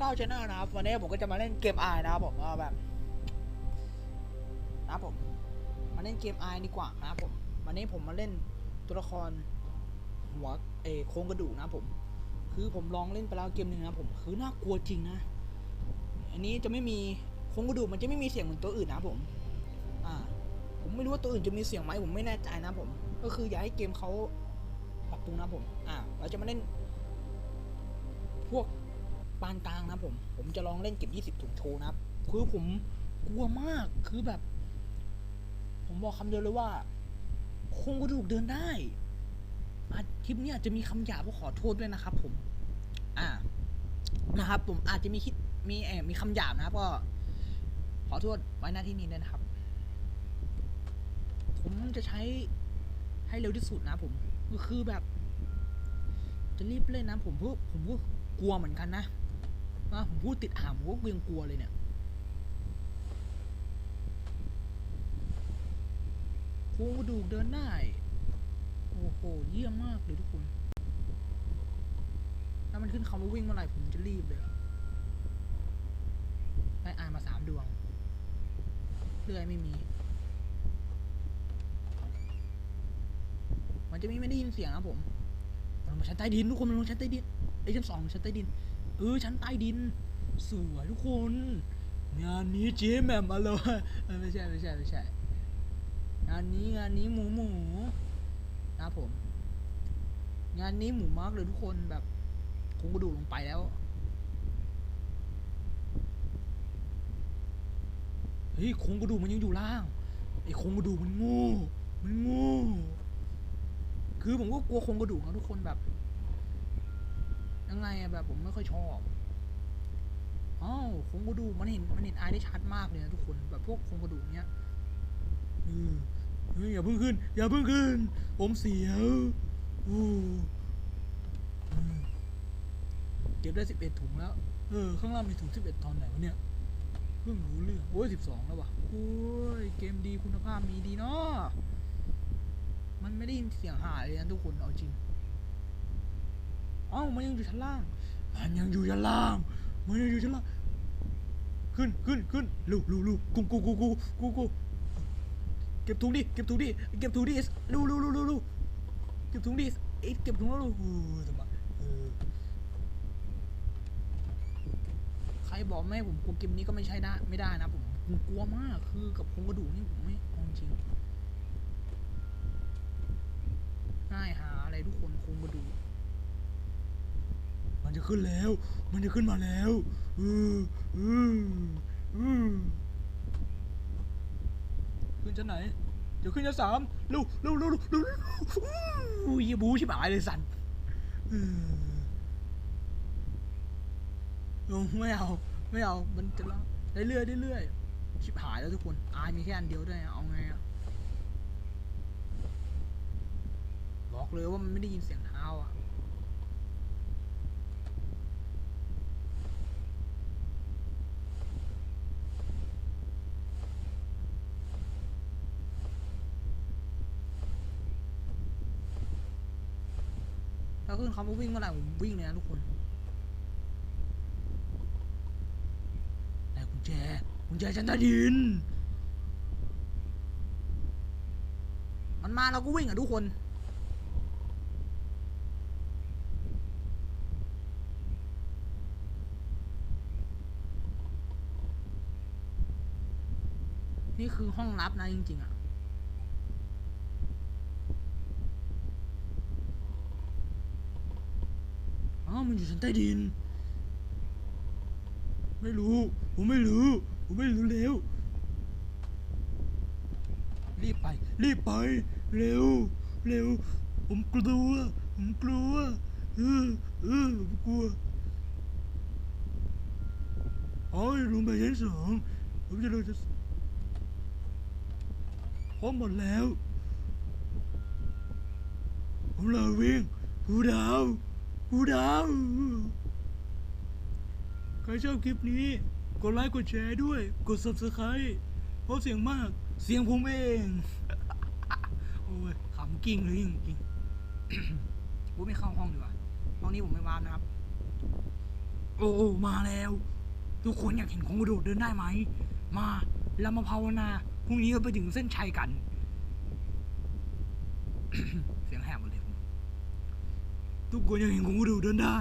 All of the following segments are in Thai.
ก้าวชนะนะครับ วันนี้ผมก็จะมาเล่นเกมไอนะครับผมแบบนะครับผม มาเล่นเกมไอดีกว่านะครับผม วันนี้ผมมาเล่นตัวละครหัวเอโครงกระดูกนะครับผม คือผมลองเล่นไปแล้วเกมหนึ่งนะผม คือน่ากลัวจริงนะ อันนี้จะไม่มีโครงกระดูกมันจะไม่มีเสียงเหมือนตัวอื่นนะผม อ่า ผมไม่รู้ว่าตัวอื่นจะมีเสียงไหมผมไม่แน่ใจนะผม ก็คืออยากให้เกมเขาปรับปรุงนะผม อ่า เราจะมาเล่น พวก ปานกลางนะผม ผมจะลองเล่นเก็บ 20 ถุงโชว์นะครับคือผมกลัวมากคือแบบ ผมบอกคำเดียวเลยว่าโครงกระดูกเดินได้อาคลิปนี้ยจจะมีคำหยาบก็ขอโทษด้วยนะครับ ผม อ่า นะครับ ผมอาจจะมีคิดมีแอบมีคำหยาบนะครับ ก็ ขอโทษไว้หน้าที่นี้ด้วยนะครับ ผมจะใช้ให้เร็วที่สุดนะผมก็คือแบบ จะรีบเล่นนะผมเพูดผมก็กลัวเหมือนกันนะ ว่าผมพูดติดอ่างผมก็ยังกลัวเลยเนี่ยโครงกระดูกเดินได้ โอ้โห เยี่ยมมากเลยทุกคน ถ้ามันขึ้นคำว่าวิ่งเมื่อไหร่ผมจะรีบเลยได้อ่านมาสามดวงเลื่อยไม่มี มันจะไม่ไม่ได้ยินเสียงนะผม มันลงมาชั้นใต้ดินทุกคนมันลงชั้นใต้ดินไอ้ยชั้นสองชั้นใต้ดิน เออชั้นใต้ดิน สวยทุกคน งานนี้เจ๊แหม่มมาเลยไม่ใช่ไม่ใช่ไม่ใช่งานนี้งานนี้หมูหมูนะผม งานนี้หมูมากเลยทุกคนแบบคงกระดูกลงไปแล้วเฮ้ยโครงกระดูกมันยังอยู่ล่างไอ้โครงกระดูกมันง่มันง่คือผมก็กลัวโครงกระดูกนะทุกคนแบบ ยังไงแบบผมไม่ค่อยชอบอ้าวโครงกระดูกมันเห็นมันเห็นอายได้ชัดมากเลยนะทุกคนแบบพวกโครงกระดูกเนี้ยเออเฮ้ยอย่าเพิ่งขึ้น อย่าเพิ่งขึ้น ผมเสียวอู้เก็บได้สิบเอ็ดถุงแล้ว เออ ข้างล่างมีถุงสิบเอ็ดตอนไหนวะเนี่ยเพิ่งรู้เรื่อง โอ้ยสิบสองแล้ววะโอ้ย เกมดีคุณภาพมีดีเนาะมันไม่ได้ยินเสียงหายเลยนะทุกคน เอาจริง อ้ามันยังอยู่ชั้นล่าง มันยังอยู่ชั้นล่าง มันยังอยู่ชั้นล่าง ขึ้นขึ้นขึ้นลูลูลูกูกูกูกูกูกูเก็บถุงดิ เก็บถุงดิ เก็บถุงดิลูลูลูลูลูเก็บถุงดิเอ้ยเก็บถุงแล้วลูทำไมใครบอกไม่ผมกลัวเกมนี้ก็ไม่ใช่ได้ไม่ได้นะผมผมกลัวมาก คือกับโครงกระดูกนี่ผมไม่เอาจริงง่ายหาอะไรทุกคนโครงกระดูก มันจะขึ้นแล้ว มันจะขึ้นมาแล้วเออเออเอขึ้นชั้นไหน เดี๋ยวขึ้นชั้นสามเร็วเร็วเร็วเร็วอุ้ยบูชิบหายเลยสันเออเออไม่เอา ไม่เอา มันจะละได้เรื่อยได้เรื่อยชิบหายแล้วทุกคน อายมีแค่อันเดียวด้วย เอาไงอะบอกเลยว่ามันไม่ได้ยินเสียงเท้าอะ ถ้าขึ้นคำว่าวิ่งเมื่อไหร่ผมวิ่งเลยนะทุกคนแต่กุญแจกุญแจชั้นใต้ดิน มันมาเราก็วิ่งอะทุกคนนี่คือห้องลับนะจริงๆอะ อ้าว มันอยู่ชั้นใต้ดิน ไม่รู้ ผมไม่รู้ ผมไม่รู้แล้วรีบไป รีบไป เร็ว เร็ว ผมกลัว ผมกลัว เออเออผมกลัวอ๋อลงไปชั้นสองผมจะลงจะพร้อมหมดแล้ว ผมรอวิ่งผูดาว ผูดาวใครชอบคลิปนี้ กดไลค์กดแชร์ด้วย กด subscribe เพราะเสียงมาก เสียงผมเอง โอ้ยขำกิ้งเลยจริงๆกูไม่เข้าห้องดีกว่าห้องนี้ผมไม่วาร์ปนะครับ โอ้โอ้มาแล้ว ทุกคนอยากเห็นโครงกระดูกเดินได้ไหม มาเรามาภาวนาพรุ่งนี้เราไปถึงเส้นชัยกัน เสียงแหบหมดเลยผม ทุกคนยากเห็นโคงกระดูกเดินได้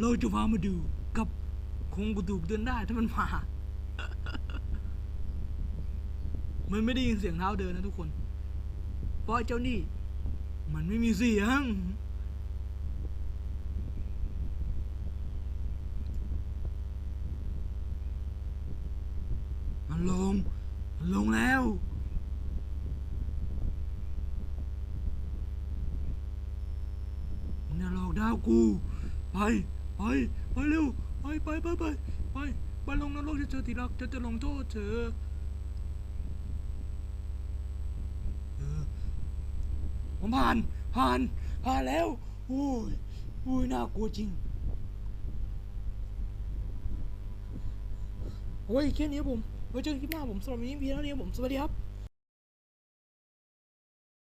เราจะพามาดูกับโคงกระดูกเดินได้ถ้ามันมา มันไม่ได้ยินเสียงเท้าเดินนะทุกคน เพราะเจ้านี่ มันไม่มีเสียง มันลง มันลงแล้ว มึงอย่าหลอกดาวกู ไป ไป ไปเร็ว ไปไปไปไปไปไปลงนรกจะเจอที่รักจะจะลงโทษเธอเออผมผ่าน ผ่าน ผ่านแล้ว โอ้ยโอ้ยน่ากลัวจริง โอ้ยแค่นี้ผมไว้เจอกันคลิปหน้าผมสำหรับวันนี้เพียงเท่านี้ผม สวัสดีครับ